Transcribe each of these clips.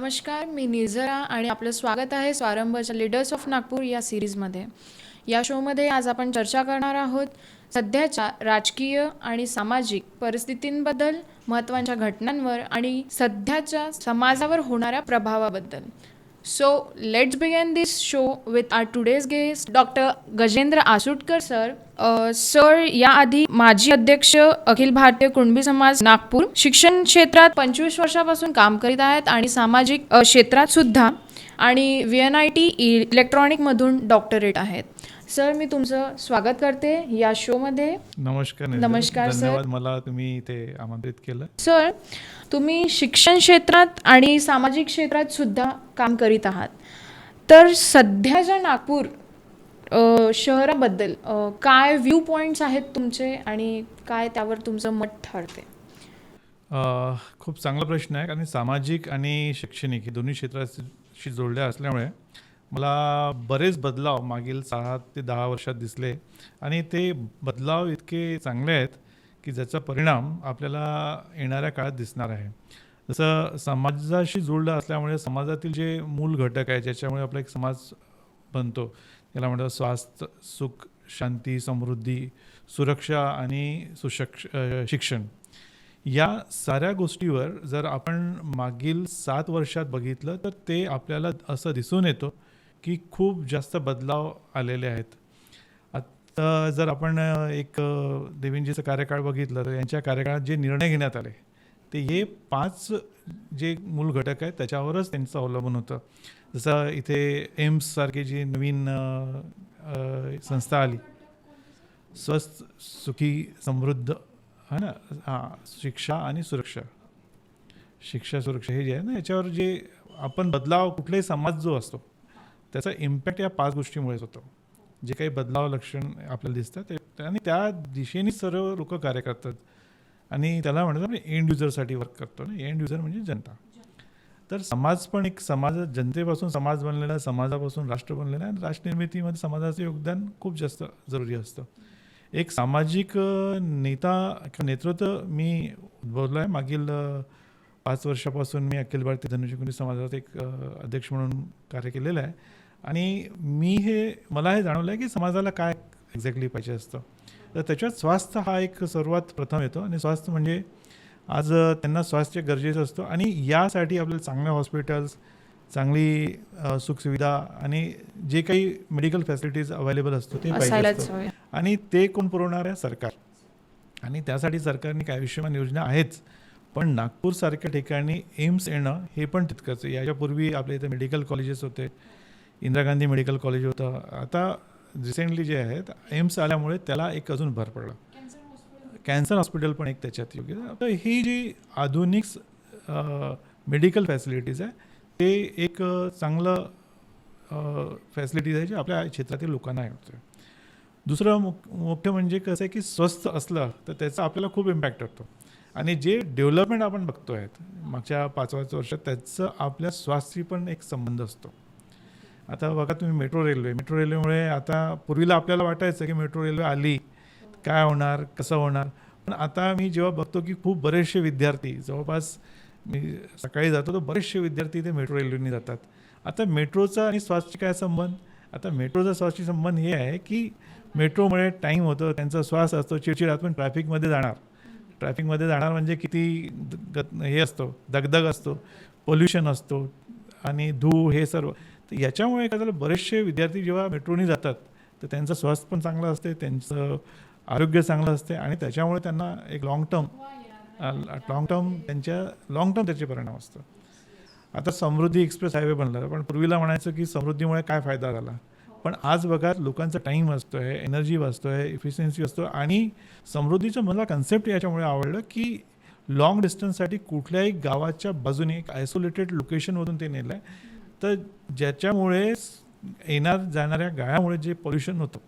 नमस्कार मी निर्जरा आणि आपलं स्वागत आहे स्वारंभच्या लीडर्स ऑफ नागपूर या सिरीजमध्ये या शोमध्ये आज आपण चर्चा करणार आहोत सध्याच्या राजकीय आणि सामाजिक परिस्थितींबद्दल महत्त्वाच्या घटनांवर आणि सध्याच्या समाजावर होणाऱ्या प्रभावाबद्दल. So let's begin this show with our today's guest doctor Gajendra Asutkar sir sir याआधी माजी अध्यक्ष अखिल भारतीय कुणबी समाज नागपूर शिक्षण क्षेत्रात पंचवीस वर्षापासून काम करीत आहेत आणि सामाजिक क्षेत्रात सुद्धा आणि व्ही एन आय टी इलेक्ट्रॉनिकमधून डॉक्टरेट आहेत. सर मी तुमचं स्वागत करते या शोमध्ये नमस्कार. नमस्कार, सर. मला तुम्ही इथे आमंत्रित केलं. सर तुम्ही शिक्षण क्षेत्रात आणि सामाजिक क्षेत्रात सुद्धा काम करीत आहात. तर सध्याच्या नागपूर शहराबद्दल काय व्ह्यू पॉईंट्स आहेत तुमचे आणि काय त्यावर तुमचं मत ठरते? खूप चांगला प्रश्न आहे. कारण सामाजिक आणि शैक्षणिक हे दोन्ही क्षेत्राशी जोडल्या असल्यामुळे मला बरेच बदलाव मागील सहा ते दहा वर्षात दिसले. आणि ते बदलाव इतके चांगले आहेत की ज्याचा परिणाम आपल्याला येणाऱ्या काळात दिसणार आहे. जसं समाजाशी जुळलं असल्यामुळे समाजातील जे मूल घटक आहे ज्याच्यामुळे आपला एक समाज बनतो त्याला म्हणतात स्वास्थ्य सुख शांती समृद्धी सुरक्षा आणि सुशक्ष शिक्षण. या साऱ्या गोष्टीवर जर आपण मागील सात वर्षात बघितलं तर ते आपल्याला असं दिसून येतं की खूप जास्त बदलाव आलेले आहेत. आता जर आपण एक देवींजीचं देवेंजीचं कार्यकाळ बघितलं तर यांच्या कार्यकाळात जे निर्णय घेण्यात आले ते हे पाच जे मूल घटक आहेत त्याच्यावरच त्यांचं अवलंबून होतं. जसं इथे एम्ससारखी जी नवीन संस्था आली स्वस्थ सुखी समृद्ध है ना? हां शिक्षा आणि सुरक्षा. शिक्षा सुरक्षा हे जे आहे ना याच्यावर जे आपण बदलाव कुठलाही समाज जो असतो त्याचा इम्पॅक्ट या पाच गोष्टीमुळेच होतो. जे काही बदलाव लक्षण आपल्याला दिसतं ते आणि त्या दिशेने सर्व लोक कार्य करतात. आणि त्याला म्हणतात आपण एंड युजरसाठी वर्क करतो. ना एंड युजर म्हणजे जनता. तर समाज पण एक समाज जनतेपासून समाज बनलेला समाजापासून राष्ट्र बनलेला आहे. आणि राष्ट्रनिर्मितीमध्ये समाजाचं योगदान खूप जास्त जरुरी असतं. एक सामाजिक नेता किंवा नेतृत्व मी उद्भवलं आहे मागील पाच वर्षापासून मी अखिल भारतीय धनुष्यकुंडी समाजात एक अध्यक्ष म्हणून कार्य केलेलं आहे. आणि मी हे मला हे जाणवलं आहे की समाजाला काय एक्झॅक्टली पाहिजे असतं. तर त्याच्यात स्वास्थ्य हा एक सर्वात प्रथम येतो आणि स्वास्थ्य म्हणजे आज त्यांना स्वास्थ्य गरजेचं असतं आणि यासाठी आपल्याला चांगल्या हॉस्पिटल्स चांगली सुखसुविधा आणि जे काही मेडिकल फॅसिलिटीज अवेलेबल असतो ते पाहिजे आणि ते कोण पुरवणार? आहे सरकार. आणि त्यासाठी सरकारने काय आयुष्यमान योजना आहेच. पण नागपूरसारख्या ठिकाणी एम्स येणं हे पण तितकंच आहे. याच्यापूर्वी आपल्या इथे मेडिकल कॉलेजेस होते. इंदिरा गांधी मेडिकल कॉलेज होतं. आता रिसेंटली जे आहेत एम्स आल्यामुळे त्याला एक अजून भर पडला. कॅन्सर हॉस्पिटल पण एक त्याच्यात योग्य. तर ही जी आधुनिक मेडिकल फॅसिलिटीज आहे ते एक चांगलं फॅसिलिटीज आहे जे आपल्या क्षेत्रातील लोकांना आहे. दुसरं मुक मुख्य म्हणजे कसं आहे की स्वस्त असलं तर त्याचा आपल्याला खूप इम्पॅक्ट होतो आणि जे डेव्हलपमेंट आपण बघतो आहेत मागच्या पाच पाच वर्षात त्याचं आपल्या स्वास्थ्य पण एक संबंध असतो. आता बघा तुम्ही मेट्रो रेल्वे. मेट्रो रेल्वेमुळे आता पूर्वीला आपल्याला वाटायचं की मेट्रो रेल्वे आली काय होणार कसं होणार? पण आता मी जेव्हा बघतो की खूप बरेचसे विद्यार्थी जवळपास मी सकाळी जातो तर बरेचसे विद्यार्थी ते मेट्रो रेल्वेने जातात. आता मेट्रोचा आणि स्वास्थ्य काय संबंध? आता मेट्रोचा स्वास्थ्य संबंध हे आहे की मेट्रोमुळे टाईम होतं त्यांचा श्वास असतो चिडचिड आपण ट्रॅफिकमध्ये जाणार. ट्रॅफिकमध्ये जाणार म्हणजे किती द- हे असतो दगदग असतो पोल्युशन असतो आणि धूळ हे सर्व. तर याच्यामुळे काय झालं बरेचसे विद्यार्थी जेव्हा मेट्रोनी जातात तर त्यांचं स्वास्थ्य पण चांगलं असते त्यांचं आरोग्य चांगलं असते आणि त्याच्यामुळे त्यांना एक लाँग टर्म लाँग टर्म त्यांच्या लाँग टर्म त्याचे परिणाम असतं आता समृद्धी एक्सप्रेस हायवे बनला पण पूर्वीला म्हणायचं की समृद्धीमुळे काय फायदा झाला? पण आज बघा लोकांचा टाईम आहे एनर्जी वाचतो आहे इफिशियन्सी असतो आणि समृद्धीचं मला कन्सेप्ट याच्यामुळे आवडलं की लॉंग डिस्टन्ससाठी कुठल्याही गावाच्या बाजूने एक आयसोलेटेड लोकेशनमधून ते नेलं आहे तर ज्याच्यामुळे येणार जाणाऱ्या गाळ्यामुळे जे पोल्युशन होतं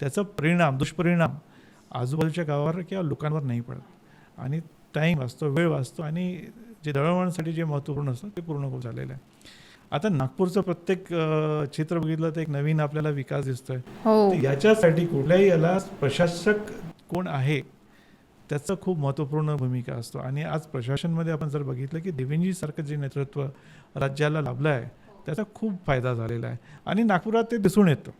त्याचा परिणाम दुष्परिणाम आजूबाजूच्या गावावर किंवा लोकांवर नाही पडत. आणि टाईम वाचतो वेळ वाचतो आणि जे दळणवळणासाठी जे महत्त्वपूर्ण असतं ते पूर्ण होत झालेलं आहे. आता नागपूरचं प्रत्येक अ, चित्र बघितलं तर एक नवीन आपल्याला विकास दिसतोय. तर याच्यासाठी कुठल्याही याला प्रशासक कोण आहे त्याचं खूप महत्त्वपूर्ण भूमिका असतो. आणि आज प्रशासनमध्ये आपण जर बघितलं की देवेंजीसारखं जे नेतृत्व राज्याला लाभलं आहे त्याचा खूप फायदा झालेला आहे. आणि नागपुरात ते दिसून येतं.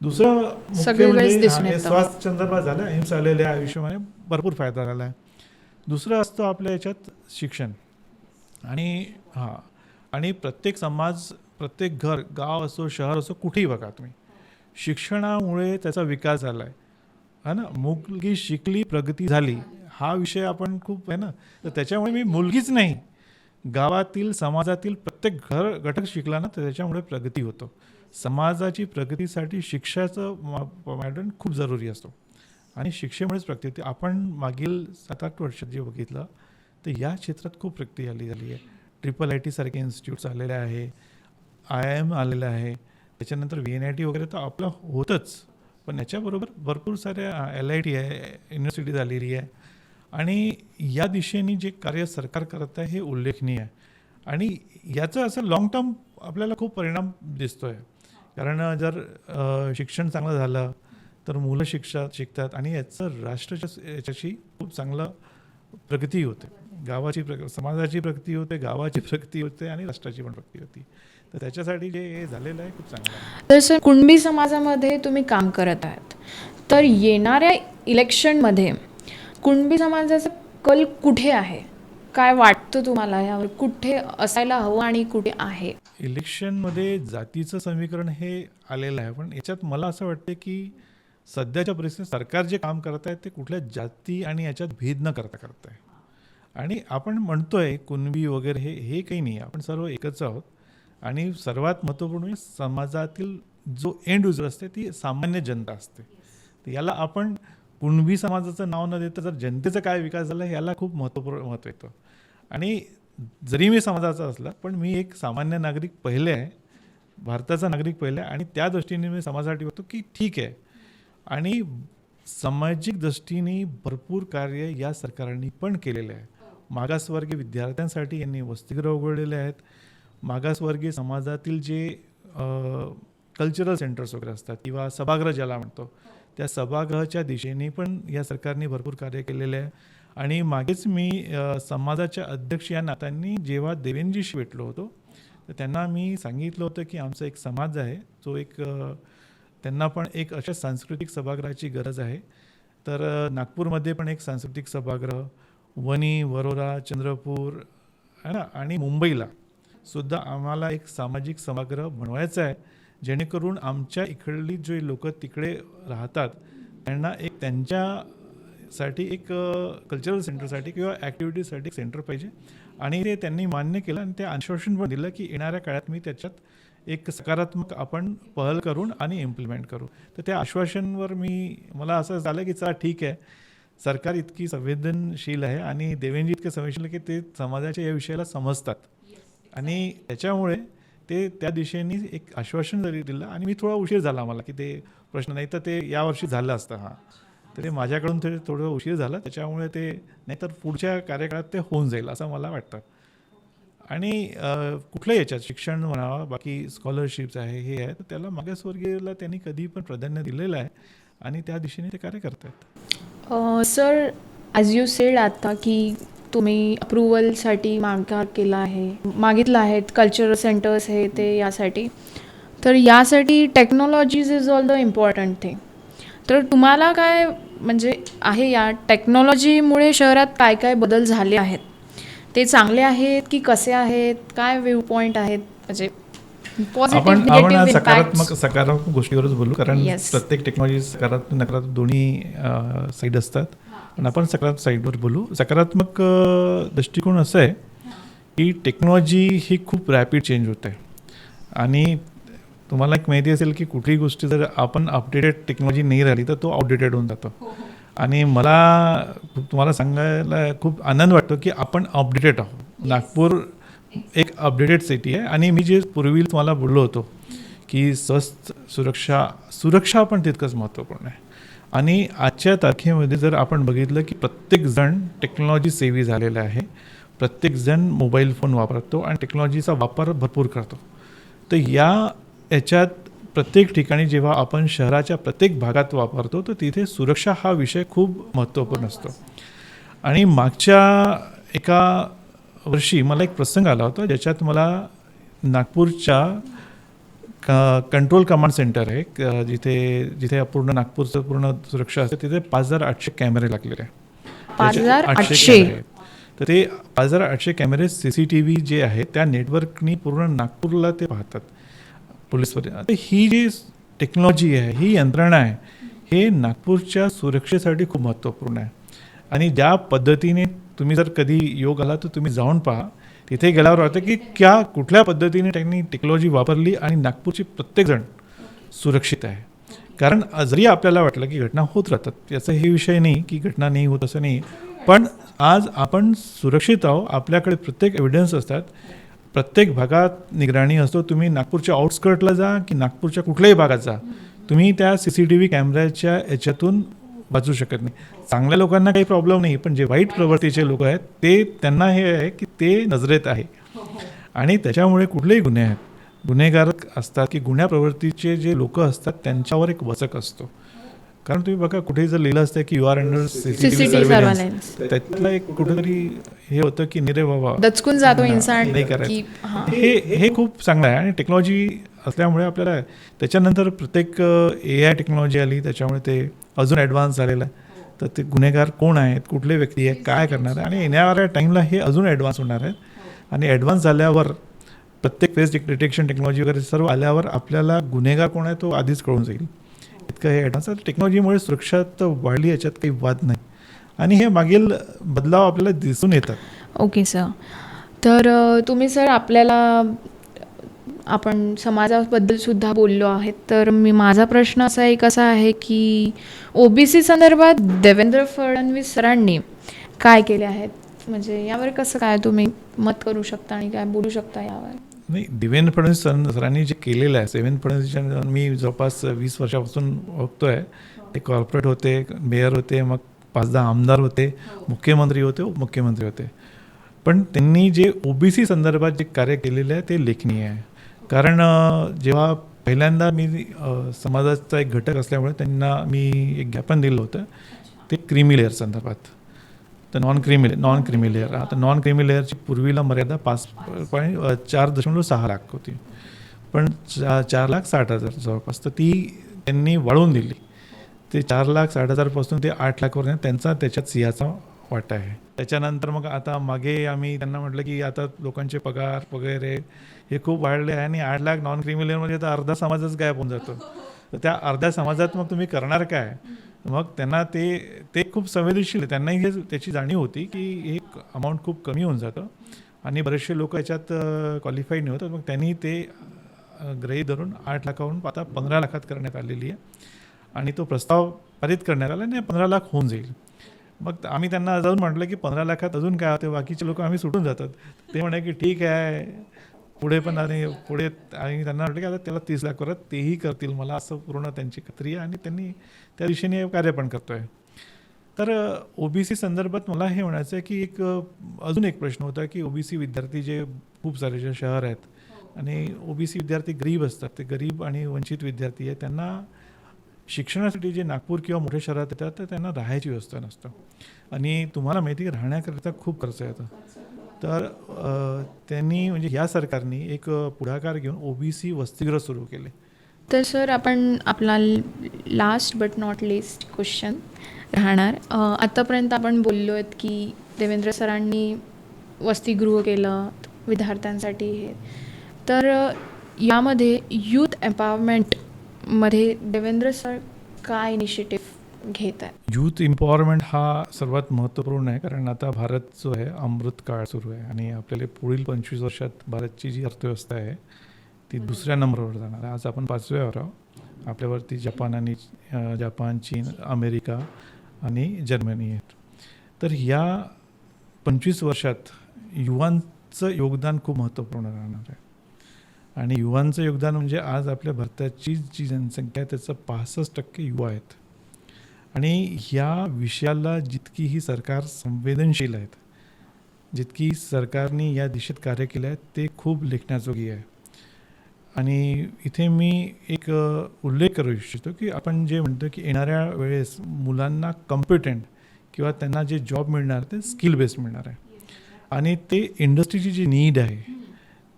दुसरं मुख्य म्हणजे हा, हे. स्वास्थ्य संदर्भात झालं एम्स आलेल्या आयुष्यामध्ये भरपूर फायदा झाला आहे. दुसरं असतं आपल्या याच्यात शिक्षण. आणि हां आणि प्रत्येक समाज प्रत्येक घर गाव असो शहर असो कुठेही बघा तुम्ही. शिक्षणामुळे त्याचा विकास झाला आहे है ना? मुलगी शिकली प्रगती झाली हा विषय आपण खूप आहे ना? तर त्याच्यामुळे मी मुलगीच नाही. गावातील समाजातील प्रत्येक घर घटक शिकला ना तर त्याच्यामुळे प्रगती होतो. समाजाची प्रगतीसाठी शिक्षाचं मॅडम खूप जरुरी असतो. आणि शिक्षेमुळेच प्रगती होते. आपण मागील सात आठ वर्षात जे बघितलं तर या क्षेत्रात खूप प्रगती आली झाली आहे. ट्रिपल आय टीसारखे इन्स्टिट्यूट्स आलेले आहे. आय आय एम आलेलं आहे. त्याच्यानंतर व्ही एन आय टी वगैरे तर आपलं होतंच. पण याच्याबरोबर भरपूर साऱ्या एल आय टी आहे युनिव्हर्सिटी झालेली आहे. आणि या दिशेने जे कार्य सरकार करत आहे हे उल्लेखनीय आहे. आणि याचं असं लॉंग टर्म आपल्याला खूप परिणाम दिसतो आहे कारण जर शिक्षण चांगलं झालं तर मुलं शिक्षा शिकतात आणि याचं राष्ट्राच्या याच्याशी खूप चांगलं प्रगती होते. गावाची प्रग समाजाची प्रगती होते गावाची प्रगती होते आणि राष्ट्राची पण प्रगती होती. तर त्याच्यासाठी जे हे झालेलं आहे खूप चांगलं तर सर कुणबी समाजामध्ये तुम्ही काम करत आहात. तर येणाऱ्या इलेक्शनमध्ये कुणबी समाजाचा कल कुठे आहे? काय वाटतं तुम्हाला यावर? कुठे असायला हवं आणि कुठे आहे? इलेक्शनमध्ये जातीचं समीकरण हे आलेलं आहे. पण याच्यात मला असं वाटतं की सध्याच्या परिस्थितीत सरकार जे काम करत आहे ते कुठल्या जाती आणि याच्यात भेद न करता करत आहे. आणि आपण म्हणतोय कुणबी वगैरे हे हे काही नाही. आपण सर्व एकच आहोत. आणि सर्वात महत्त्वपूर्ण म्हणजे समाजातील जो एंड युजर असते ती सामान्य जनता असते. तर याला आपण कुणबी समाजाचं नाव न देता जर जनतेचा काय विकास झाला याला खूप महत्त्वपूर्ण महत्त्व येतं. आणि जरी मी समाजाचा असला पण मी एक सामान्य नागरिक पहिले आहे भारताचा नागरिक पहिले आहे आणि त्या दृष्टीने मी समाजासाठी बघतो की ठीक आहे. आणि सामाजिक दृष्टीने भरपूर कार्य या सरकारांनी पण केलेले आहे. मागासवर्गीय विद्यार्थ्यांसाठी यांनी वसतिगृह उघडलेले आहेत. मागासवर्गीय समाजातील जे कल्चरल सेंटर्स वगैरे असतात किंवा सभागृह ज्याला म्हणतो त्या सभागृहाच्या दिशेने पण या सरकारने भरपूर कार्य केलेले आहे. आणि मागेच मी समाजाच्या अध्यक्ष या नात्यांनी जेव्हा देवेंजीशी भेटलो होतो तर त्यांना मी सांगितलं होतं की आमचा एक समाज आहे जो एक त्यांना पण एक अशा सांस्कृतिक सभागृहाची गरज आहे. तर नागपूरमध्ये पण एक सांस्कृतिक सभागृह वणी वरोरा चंद्रपूर है ना आणि मुंबईला सुद्धा आम्हाला एक सामाजिक सभागृह बनवायचा आहे. जेणेकरून आमच्या इकडली जे लोक तिकडे राहतात त्यांना एक त्यांच्यासाठी एक कल्चरल सेंटरसाठी किंवा ॲक्टिव्हिटीसाठी एक सेंटर पाहिजे. आणि ते त्यांनी मान्य केलं आणि ते आश्वासन पण दिलं की येणाऱ्या काळात मी त्याच्यात एक सकारात्मक आपण पहल करून आणि इम्प्लिमेंट करू. तर त्या आश्वासनवर मी मला असं झालं की चला ठीक आहे. सरकार इतकी संवेदनशील आहे आणि देवेंजी इतके संवेदनशील की ते समाजाच्या या विषयाला समजतात. आणि त्याच्यामुळे ते त्या दिशेने एक आश्वासन जरी दिलं आणि मी थोडा उशीर झाला मला की ते प्रश्न नाही तर ते यावर्षी झालं असतं हां. तर ते माझ्याकडून ते थोडं उशीर झाला त्याच्यामुळे ते नाहीतर पुढच्या कार्यकाळात ते होऊन जाईल असं मला वाटतं. आणि कुठल्या याच्यात शिक्षण म्हणावं बाकी स्कॉलरशिप्स आहे हे आहे तर त्याला मागासवर्गीयला त्यांनी कधी पण प्राधान्य दिलेलं आहे आणि त्या दिशेने ते कार्य करत आहेत सर ॲज यू सेड आता की तुम्ही अप्रुव्हलसाठी मागार केला आहे मागितलं आहेत कल्चरल सेंटर्स हे ते यासाठी. तर यासाठी technologies is all the important thing तर तुम्हाला काय म्हणजे आहे या टेक्नॉलॉजीमुळे शहरात काय काय बदल झाले आहेत? ते चांगले आहेत की कसे आहेत? काय व्ह्यू पॉईंट आहेत? म्हणजे आपण आपण सकारात्मक सकारात्मक गोष्टीवरच बोलू कारण. प्रत्येक टेक्नॉलॉजी सकारात्मक नकारात्मक दोन्ही साईड असतात. पण आपण सकारात्मक साईडवर बोलू. सकारात्मक दृष्टिकोन असं आहे की टेक्नॉलॉजी ही खूप रॅपिड चेंज होते आणि तुम्हाला एक माहिती असेल की कुठलीही गोष्टी जर आपण अपडेटेड टेक्नॉलॉजी नाही राहिली तर तो आउटडेटेड होऊन जातो. आणि मला खूप तुम्हाला सांगायला खूप आनंद वाटतो की आपण अपडेटेड आहोत. नागपूर एक अपडेटेड सिटी आहे. आणि मी जे पूर्वी तुम्हाला बोललो होतो की स्वस्त सुरक्षा सुरक्षा पण तितकंच महत्त्वपूर्ण आहे. आणि आजच्या तारखेमध्ये जर आपण बघितलं की प्रत्येकजण टेक्नॉलॉजी सेवी झालेला आहे. प्रत्येकजण मोबाईल फोन वापरतो आणि टेक्नॉलॉजीचा वापर भरपूर करतो. तर या याच्यात प्रत्येक ठिकाणी जेव्हा आपण शहराच्या प्रत्येक भागात वापरतो तर तिथे सुरक्षा हा विषय खूप महत्त्वपूर्ण असतो. आणि मागच्या एका वर्षी मला एक प्रसंग आला होता ज्याच्यात मला नागपूरच्या क कंट्रोल कमांड सेंटर आहे. जिथे जिथे पूर्ण नागपूरचं पूर्ण सुरक्षा असते तिथे पाच हजार आठशे कॅमेरे लागलेले आहे पाच हजार आठशे. आहेत. तर ते पाच हजार आठशे कॅमेरे C C T V J आहे त्या नेटवर्कनी पूर्ण नागपूरला ते पाहतात. आता ही जी टेक्नॉलॉजी आहे ही यंत्रणा आहे हे नागपूरच्या सुरक्षेसाठी खूप महत्त्वपूर्ण आहे. आणि ज्या पद्धतीने तुम्ही जर कधी योग आला तर तुम्ही जाऊन पहा. तिथे गेल्यावर वाटतं की क्या कुठल्या पद्धतीने त्यांनी टेक्नॉलॉजी वापरली आणि नागपूरची प्रत्येकजण सुरक्षित आहे. कारण जरी आपल्याला वाटलं की घटना होत राहतात. याचा हे विषय नाही की घटना नाही होत असं नाही. पण आज आपण सुरक्षित आहो आपल्याकडे प्रत्येक एव्हिडन्स असतात. प्रत्येक भागात निगराणी असतो. तुम्ही नागपूरच्या आउटस्कर्टला जा की नागपूरच्या कुठल्याही भागात जा. तुम्ही त्या सी सी टी व्ही कॅमेऱ्याच्या याच्यातून वाचू शकत नाही. चांगल्या लोकांना काही प्रॉब्लेम नाही पण जे वाईट प्रवृत्तीचे लोक आहेत ते त्यांना हे आहे की ते नजरेत आहे. आणि त्याच्यामुळे कुठलेही गुन्हे आहेत. गुन्हेगार असतात की गुन्ह्या प्रवृत्तीचे जे लोक असतात त्यांच्यावर एक वचक असतो. कारण तुम्ही बघा कुठेही जर लिहिलं असतं की यू आर अंडर सर्व्हायलन्स त्यातलं एक कुठेतरी हे होतं की निरे बाबा. दचकून जातो नाही इन्सान करायचं. की हा. हे हे खूप चांगलं आहे. आणि टेक्नॉलॉजी असल्यामुळे आपल्याला त्याच्यानंतर प्रत्येक ए आय टेक्नॉलॉजी आली त्याच्यामुळे ते अजून ॲडव्हान्स झालेलं आहे. तर ते गुन्हेगार कोण आहेत कुठले व्यक्ती आहेत काय करणार आहे आणि येणाऱ्या टाईमला हे अजून ॲडव्हान्स होणार आहेत. आणि ॲडव्हान्स झाल्यावर प्रत्येक फेस डिटेक्शन टेक्नॉलॉजी वगैरे सर्व आल्यावर आपल्याला गुन्हेगार कोण आहे तो आधीच कळून जाईल. इतकं हे ॲडव्हान्स टेक्नॉलॉजीमुळे सुरक्षा तर वाढली याच्यात काही वाद नाही. आणि हे मागील बदलाव आपल्याला दिसून येतात. ओके सर तर तुम्ही सर आपल्याला आपण समाजाबद्दल सुद्धा बोललो आहेत. तर मी माझा प्रश्न असा एक असा आहे की ओ बी सी संदर्भात देवेंद्र फडणवीस सरांनी काय केले आहेत? म्हणजे यावर कसं काय तुम्ही मत करू शकता आणि काय बोलू शकता यावर? नाही देवेंद्र फडणवीस सरांनी जे केलेलं आहे देवेंद्र फडणवीस मी जवळपास वीस वर्षापासून बघतोय. ते कॉर्पोरेट होते मेयर होते मग पाच दहा आमदार होते मुख्यमंत्री होते उपमुख्यमंत्री होते. पण त्यांनी जे ओबीसी संदर्भात जे कार्य केलेलं आहे ते लेखनीय आहे. कारण जेव्हा पहिल्यांदा मी समाजाचा एक घटक असल्यामुळे त्यांना मी एक ज्ञापन दिलं होतं. ते क्रीमी लेअर संदर्भात. तर non creamy non creamy layer. आता नॉन क्रीमी लेअरची पूर्वीला मर्यादा पाच पॉईंट चार दशमलव सहा लाख होती. पण चा चार लाख साठ हजार जवळपास. तर ती त्यांनी वाढवून दिली. ते चार लाख साठ हजारपासून ते आठ लाखवर त्यांचा त्याच्यात सिंहाचा वाटा आहे. त्याच्यानंतर मग आता मागे आम्ही त्यांना म्हटलं की आता लोकांचे पगार वगैरे हे खूप वाढले आहे आणि आठ लाख नॉन क्रिमी लेअरमध्ये अर्धा समाजच गायब होऊन जातो. तर त्या अर्ध्या समाजात मग तुम्ही करणार काय? मग त्यांना ते ते खूप संवेदनशील आहे. त्यांनाही हे त्याची जाणीव होती की एक अमाऊंट खूप कमी होऊन जातं. आणि बरेचसे लोक याच्यात क्वालिफाईड नाही मग त्यांनी ते ग्रही धरून आठ लाखावरून आता पंधरा लाखात करण्यात आलेली आहे. आणि तो प्रस्ताव पारित करण्यात आला आणि पंधरा लाख होऊन जाईल. मग आम्ही त्यांना जाऊन म्हटलं की पंधरा लाखात अजून काय होते? बाकीचे लोक आम्ही सुटून जातात. ते म्हणे की ठीक आहे. पुढे पण आणि पुढे आणि त्यांना म्हटलं की आता त्याला तीस लाख करत तेही करतील मला असं पूर्ण त्यांची खात्री आहे आणि त्यांनी त्या दिशेने कार्य पण करतोय. तर ओबीसी संदर्भात मला हे म्हणायचं आहे की एक अजून एक प्रश्न होता की ओबीसी विद्यार्थी जे खूप सारे जे शहर आहेत आणि ओबीसी विद्यार्थी गरीब असतात ते गरीब आणि वंचित विद्यार्थी आहे त्यांना शिक्षणासाठी जे नागपूर किंवा मोठ्या शहरात येतात तर त्यांना राहायची व्यवस्था नसतं. आणि तुम्हाला माहिती आहे राहण्याकरिता खूप खर्च येतो. तर त्यांनी म्हणजे या सरकारने एक पुढाकार घेऊन ओबीसी वसतिगृह सुरू केले. तर सर आपण आपला last but not least question राहणार. आत्तापर्यंत आपण बोललो आहेत की देवेंद्र सरांनी वसतिगृह केलं विद्यार्थ्यांसाठी हे. तर यामध्ये यूथ एम्पॉवरमेंटमध्ये देवेंद्र सर काय इनिशिएटिव्ह घेत आहे यूथ इम्पॉवरमेंट हा सर्वात महत्त्वपूर्ण आहे कारण आता भारत जो आहे अमृत काळ सुरू आहे आणि आपल्याला पुढील पंचवीस वर्षात भारतची जी अर्थव्यवस्था आहे ती दुसऱ्या नंबरवर जाणार आहे. आज आपण पाचव्यावर आहोत. आपल्यावरती जपान आणि जपान चीन अमेरिका आणि जर्मनी आहेत. तर या पंचवीस वर्षात युवांचं योगदान खूप महत्त्वपूर्ण राहणार आहे. आणि युवांचं योगदान म्हणजे आज आपल्या भारताची जी जनसंख्या आहे त्याचं पासष्ट टक्के युवा आहेत. आणि ह्या विषयाला जितकी ही सरकार संवेदनशील आहेत जितकी सरकारने या दिशेत कार्य केलं आहे ते खूप लेखण्याजोगी आहे. आणि इथे मी एक उल्लेख करू इच्छितो की आपण जे म्हणतो की येणाऱ्या वेळेस मुलांना कम्पिटंट किंवा त्यांना जे जॉब मिळणार ते स्किल बेस्ड मिळणार आहे. आणि ते इंडस्ट्रीची जी नीड आहे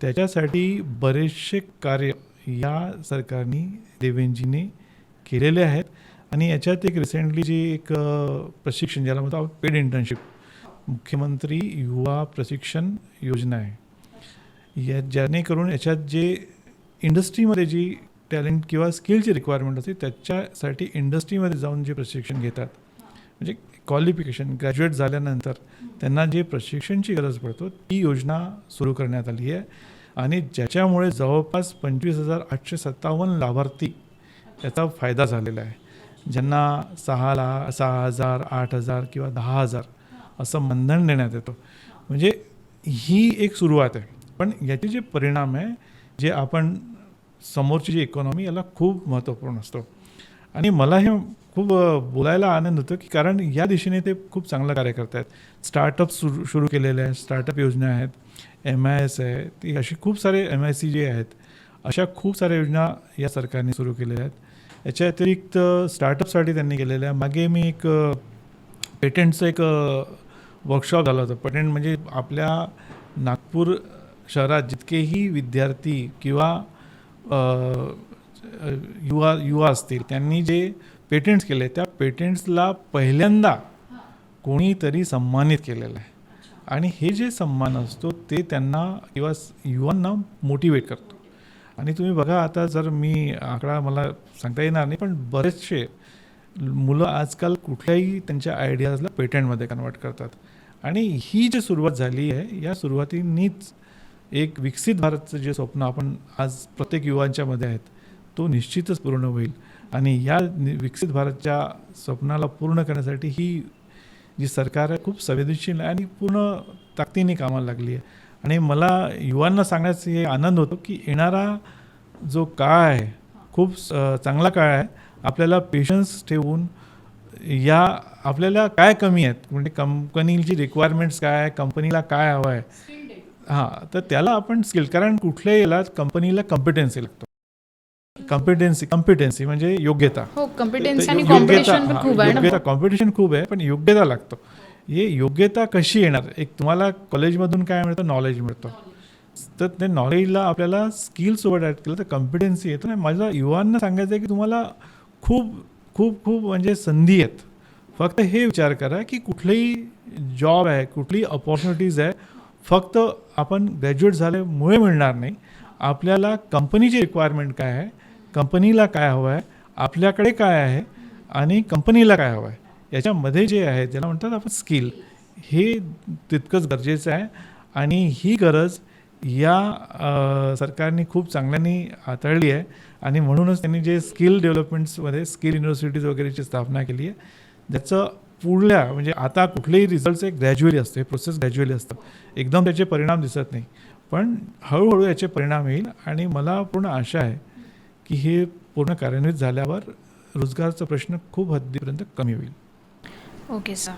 त्याच्यासाठी बरेचसे कार्य या सरकारने देवेंजीने केलेले आहेत. आणि याच्यात एक रिसेंटली जी एक प्रशिक्षण ज्याला म्हणतो पेड इंटर्नशिप मुख्यमंत्री युवा प्रशिक्षण योजना आहे. या जेणेकरून याच्यात जे इंडस्ट्रीमध्ये जी टॅलेंट किंवा स्किलची रिक्वायरमेंट असते त्याच्यासाठी इंडस्ट्रीमध्ये जाऊन जे प्रशिक्षण घेतात म्हणजे क्वालिफिकेशन ग्रॅज्युएट झाल्यानंतर त्यांना जे प्रशिक्षणची गरज पडतो ती योजना सुरू करण्यात आली आहे. आणि ज्याच्यामुळे जवळपास पंचवीस हजार आठशे सत्तावन्न लाभार्थी याचा फायदा झालेला आहे. ज्यांना सहा ला सहा हजार आठ हजार किंवा दहा हजार असं बंधन देण्यात येतो. म्हणजे ही एक सुरुवात आहे. पण याचे जे परिणाम आहे जे आपण समोरची जी इकॉनॉमी याला खूप महत्त्वपूर्ण असतो. आणि मला हे खूप बोलायला आनंद होतो की कारण या दिशेने ते खूप चांगलं कार्य करत आहेत स्टार्टअप सुरू सुरू केलेले आहेत स्टार्टअप योजना आहेत एम आय एस आहे ती अशी खूप सारे एम आय सी जे आहेत. अशा खूप साऱ्या योजना या सरकारने सुरू केलेल्या आहेत. याच्या व्यतिरिक्त स्टार्टअपसाठी त्यांनी केलेलं आहे मागे मी एक पेटंटचं एक वर्कशॉप झालं होतं. पेटंट म्हणजे आपल्या नागपूर शहरात जितकेही विद्यार्थी किंवा युवा युवा असतील त्यांनी जे पेटंट्स केले त्या पेटंट्सला पहिल्यांदा कोणीतरी सन्मानित केलेलं आहे. आणि हे जे सन्मान असतो ते त्यांना किंवा युवांना मोटिवेट करतो. आणि तुम्ही बघा आता जर मी आकडा मला सांगता येणार नाही पण बरेचसे मुलं आजकाल कुठल्याही त्यांच्या आयडियाजला पेटंटमध्ये कन्वर्ट करतात. आणि ही जी सुरुवात झाली आहे या सुरुवातीनीच एक विकसित भारतचं जे स्वप्न आपण आज प्रत्येक युवांच्यामध्ये आहेत तो निश्चितच पूर्ण होईल. आणि या विकसित भारतच्या स्वप्नाला पूर्ण करण्यासाठी ही जी सरकार आहे खूप संवेदनशील आहे आणि पूर्ण ताकदीने कामाला लागली आहे. आणि मला युवांना सांगण्याचा हे आनंद होतो की येणारा जो काळ आहे खूप चांगला काळ आहे. आपल्याला पेशन्स ठेवून या आपल्याला काय कमी आहेत? म्हणजे कंपनीची रिक्वायरमेंट्स काय आहे? कंपनीला काय हवं आहे? हां तर त्याला आपण स्किल कारण कुठल्याही याला कंपनीला कॉम्पिटन्सी लागतो. कॉम्पिटन्सी कॉम्पिटन्सी म्हणजे योग्यता. हो कॉम्पिटन्स आणि हा, योग्यता कॉम्पिटिशन खूप आहे पण योग्यता लागतो. हे योग्यता कशी येणार? एक तुम्हाला कॉलेजमधून काय मिळतं? नॉलेज मिळतं. तर ते नॉलेजला आपल्याला स्किलसोबत ॲड केलं तर कॉम्पिटन्सी येतं. आणि माझ्या युवांना सांगायचं आहे की तुम्हाला खूप खूप खूप म्हणजे संधी आहेत. फक्त हे विचार करा की कुठलेही जॉब आहे कुठलीही अपॉर्च्युनिटीज आहे फक्त आपण ग्रॅज्युएट झाल्यामुळे मिळणार नाही. आपल्याला कंपनीची रिक्वायरमेंट काय आहे कंपनीला काय हवं आहे आपल्याकडे काय आहे आणि कंपनीला काय हवं आहे. याच्यामध्ये जे आहे ज्याला म्हणतात आपण स्किल हे तितकंच गरजेचं आहे. आणि ही गरज या सरकारने खूप चांगल्याने हाताळली आहे आणि म्हणूनच त्यांनी जे स्किल डेव्हलपमेंट्समध्ये स्किल युनिव्हर्सिटीज वगैरेची स्थापना केली आहे ज्याचं पुढल्या म्हणजे आता कुठलेही रिझल्ट एक ग्रॅज्युअली असते प्रोसेस ग्रॅज्युअली असतं एकदम त्याचे परिणाम दिसत नाही. पण हळूहळू याचे परिणाम येईल आणि मला पूर्ण आशा आहे की हे पूर्ण कार्यान्वित झाल्यावर रोजगारचा प्रश्न खूप हद्दीपर्यंत कमी होईल. Okay sir.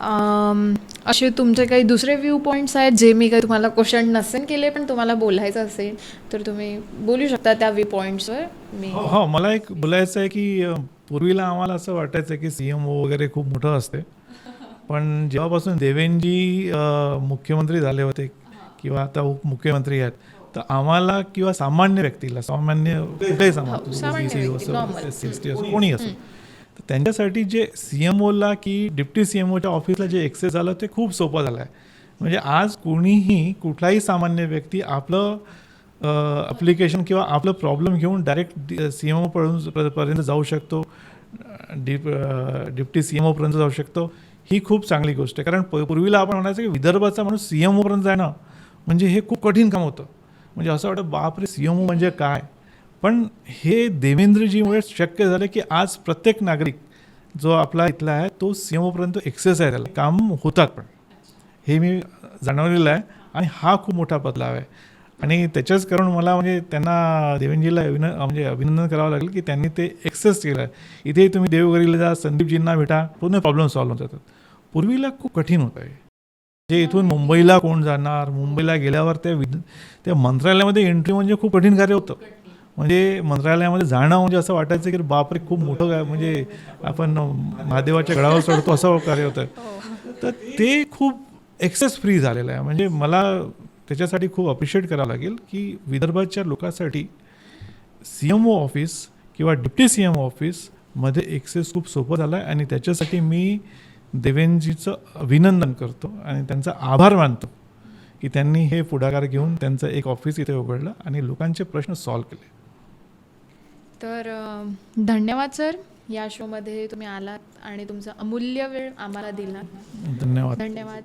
असे तुमचे काही दुसरे व्ह्यू पॉईंट्स आहेत जे मी काही तुम्हाला क्वेश्चन नसेल केले पण तुम्हाला बोलायचं असेल तर तुम्ही बोलू शकता त्या व्ह्यू पॉईंट्सवर मी हो हो मला एक बोलायचं आहे की पूर्वीला आम्हाला असं वाटायचं की सी एम ओ वगैरे खूप मोठं असते. पण जेव्हापासून देवेंजी मुख्यमंत्री झाले होते किंवा आता उपमुख्यमंत्री आहेत तर आम्हाला किंवा सामान्य व्यक्तीला सामान्य कुठेही हो, सामान्य कोणी असो तर त्यांच्यासाठी जे सी एम ओला की डिप्टी सी एम ओच्या ऑफिसला जे एक्सेस झालं ते खूप सोपं झालं आहे म्हणजे आज कोणीही कुठलाही सामान्य व्यक्ती आपलं ॲप्लिकेशन किंवा आपलं प्रॉब्लेम घेऊन डायरेक्ट सी एम ओपर्यंत पर्यंत जाऊ शकतो. डिप डिप्टी सी एम ओपर्यंत जाऊ शकतो. ही खूप चांगली गोष्ट आहे. कारण प- पूर्वीला आपण म्हणायचं की विदर्भाचा माणूस सी एम ओपर्यंत जाणं म्हणजे हे खूप कठीण काम होतं. म्हणजे असं वाटतं बापरे सी एम ओ म्हणजे काय? पण हे देवेंद्रजीमुळे शक्य झालं की आज प्रत्येक नागरिक जो आपला इथला आहे तो सी एमओपर्यंत एक्सेस आहे त्याला. काम होतात पण. हे मी जाणवलेलं आहे आणि हा खूप मोठा बदलाव आहे. आणि त्याच्याच कारण मला म्हणजे त्यांना देवेंद्रजीला अभिन म्हणजे अभिनंदन करावं लागेल की त्यांनी ते एक्सेस केलं आहे. इथे तुम्ही देवघरीला जा संदीपजींना भेटा पूर्ण प्रॉब्लेम सॉल्व्ह होऊन जातात. पूर्वीला खूप कठीण होतं आहे जे इथून मुंबईला कोण जाणार मुंबईला गेल्यावर त्या विद त्या मंत्रालयामध्ये एंट्री म्हणजे खूप कठीण कार्य होतं. म्हणजे मंत्रालयामध्ये जाणं म्हणजे असं वाटायचं की बापरे खूप मोठं काय म्हणजे आपण महादेवाच्या गडावर चढतो असं कार्य होतं. तर ते खूप एक्सेस फ्री झालेलं आहे. म्हणजे मला त्याच्यासाठी खूप अप्रिशिएट करावं लागेल की विदर्भाच्या लोकांसाठी सी एम ओ ऑफिस किंवा डिप्टी सी एम ओ ऑफिसमध्ये एक्सेस खूप सोपं झालं आहे आणि त्याच्यासाठी मी देवेंजीचं अभिनंदन करतो आणि त्यांचा आभार मानतो की त्यांनी हे पुढाकार घेऊन त्यांचं एक ऑफिस इथे उघडलं आणि लोकांचे प्रश्न सॉल्व्ह केले. तर धन्यवाद सर. या शोमध्ये तुम्ही आलात आणि तुमचा अमूल्य वेळ आम्हाला दिला धन्यवाद. धन्यवाद.